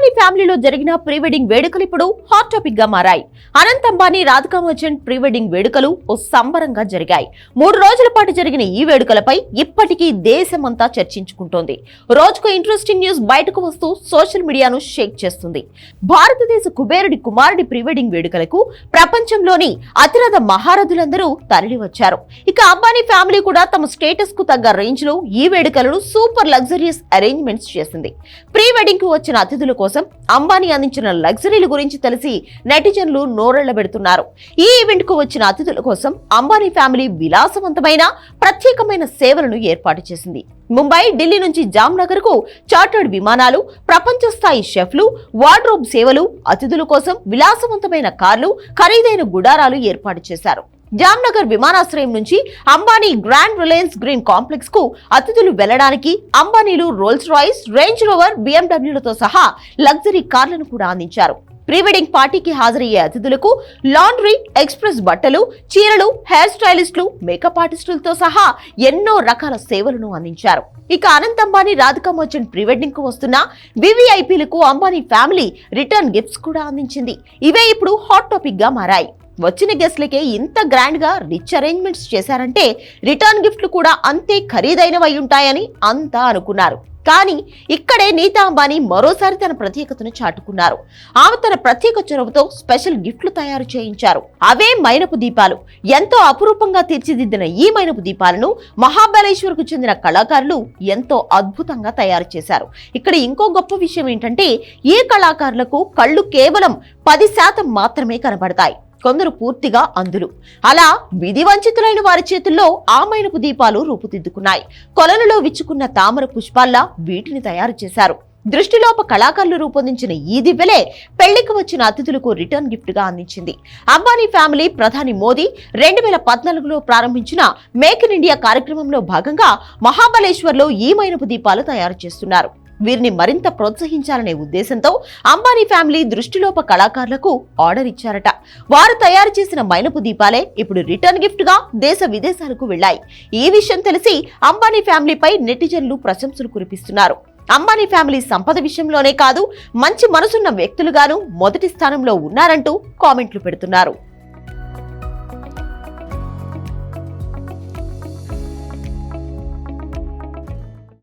అంబానీ ఫ్యామిలీలో జరిగిన pre wedding వేడుకలు ఇప్పుడు హాట్ టాపిక్గా మారాయి. అనంత్ అంబానీ రాధికా మర్చెంట్ ప్రీ వెడ్డింగ్ వేడుకలు ఓ సంబరంగా జరిగాయి. మూడు రోజుల పాటు జరిగిన ఈ వేడుకలపై ఇప్పటికీ దేశమంతా చర్చించుకుంటోంది. రోజుకు ఇంట్రెస్టింగ్ న్యూస్ బయటకు వస్తూ సోషల్ మీడియాను షేక్ చేస్తుంది. భారతదేశ కుబేరుడి కుమారుడి ప్రీ వెడ్డింగ్ వేడుకలకు ప్రపంచంలోని అతిరథ మహారథులందరూ తరలివచ్చారు ఇక అంబానీ ఫ్యామిలీ కూడా తమ స్టేటస్కు తగ్గ రేంజ్లో ఈ వేడుకలను సూపర్ లగ్జరియస్ అరేంజ్మెంట్స్ చేసింది. ప్రీ వెడ్డింగ్కు వచ్చిన అతిథుల కోసం అంబానీ అందించిన లగ్జరీల గురించి తెలిసి నెటిజన్లు నోరెళ్ళబెడుతున్నారు. ఈ ఈవెంట్కు వచ్చిన అతిథుల కోసం అంబానీ ఫ్యామిలీ విలాసవంతమైన ప్రత్యేకమైన సేవలను ఏర్పాటు చేసింది. ముంబై ఢిల్లీ నుంచి జామ్నగర్కు చార్టర్డ్ విమానాలు ప్రపంచ స్థాయి షెఫ్లు వార్డ్రోబ్ సేవలు అతిథుల కోసం విలాసవంతమైన కార్లు ఖరీదైన గుడారాలు ఏర్పాటు చేశారు. జామ్నగర్ విమానాశ్రయం నుంచి అంబానీ గ్రాండ్ రిలయన్స్ గ్రీన్ కాంప్లెక్స్కు అతిథులు వెళ్ళడానికి అంబానీలు రోల్స్ రాయిస్ రేంజ్ రోవర్ బిఎండబ్ల్యూలతో సహా లగ్జరీ కార్లను కూడా అందించారు. ప్రీ వెడ్డింగ్ పార్టీకి హాజరయ్యే అతిథులకు లాండ్రీ ఎక్స్ప్రెస్ బట్టలు చీరలు హెయిర్ స్టైలిస్టులు మేకప్ ఆర్టిస్టులతో సహా ఎన్నో రకాల సేవలను అందించారు. ఇక అనంత్ అంబానీ రాధికా మర్చెంట్ ప్రీ వెడ్డింగ్కు వస్తున్న వివిఐపీలకు అంబానీ ఫ్యామిలీ రిటర్న్ గిఫ్ట్స్ కూడా అందించింది. ఇవే ఇప్పుడు హాట్ టాపిక్గా మారాయి. వచ్చిన గెస్ట్లకే ఇంత గ్రాండ్గా రిచ్ అరేంజ్మెంట్స్ చేశారంటే రిటర్న్ గిఫ్ట్లు కూడా అంతే ఖరీదైనవై ఉంటాయని అంతా అనుకున్నారు. కానీ ఇక్కడే నీతా అంబానీ మరోసారి తన ప్రత్యేకతను చాటుకున్నారు. ఆమె తన ప్రత్యేక చొరవతో స్పెషల్ గిఫ్ట్లు తయారు చేయించారు. అవే మైనపు దీపాలు. ఎంతో అపురూపంగా తీర్చిదిద్దిన ఈ మైనపు దీపాలను మహాబలేశ్వర్కు చెందిన కళాకారులు ఎంతో అద్భుతంగా తయారు చేశారు. ఇక్కడ ఇంకో గొప్ప విషయం ఏంటంటే ఈ కళాకారులకు కళ్ళు కేవలం పది శాతం మాత్రమే కనబడతాయి. కొందరు పూర్తిగా అందులు అలా విధి వంచితులైన వారి చేతుల్లో ఆమైనపు దీపాలు రూపుదిద్దుకున్నాయి. కొలనులో విచ్చుకున్న తామర పుష్పాల్లా వీటిని తయారు చేశారు. దృష్టిలోప కళాకారులు రూపొందించిన ఈ దివ్యలే పెళ్ళికి వచ్చిన అతిథులకు రిటర్న్ గిఫ్ట్గా అందించింది. అంబానీ ఫ్యామిలీ ప్రధాని మోదీ రెండు వేల పద్నాలుగులో ప్రారంభించిన మేక్ ఇన్ ఇండియా కార్యక్రమంలో భాగంగా మహాబలేశ్వర్లో ఈ మైనపు దీపాలు తయారు చేస్తున్నారు. వీరిని మరింత ప్రోత్సహించాలనే ఉద్దేశంతో అంబానీ ఫ్యామిలీ దృష్టిలోప కళాకారులకు ఆర్డర్ ఇచ్చారట. వారు తయారు చేసిన మైనపు దీపాలే ఇప్పుడు రిటర్న్ గిఫ్ట్గా దేశ విదేశాలకు వెళ్ళాయి ఈ విషయం తెలిసి అంబానీ ఫ్యామిలీపై నెటిజన్లు ప్రశంసలు కురిపిస్తున్నారు. అంబానీ ఫ్యామిలీ సంపద విషయంలోనే కాదు మంచి మనసున్న వ్యక్తులుగాను మొదటి స్థానంలో ఉన్నారంటూ కామెంట్లు పెడుతున్నారు.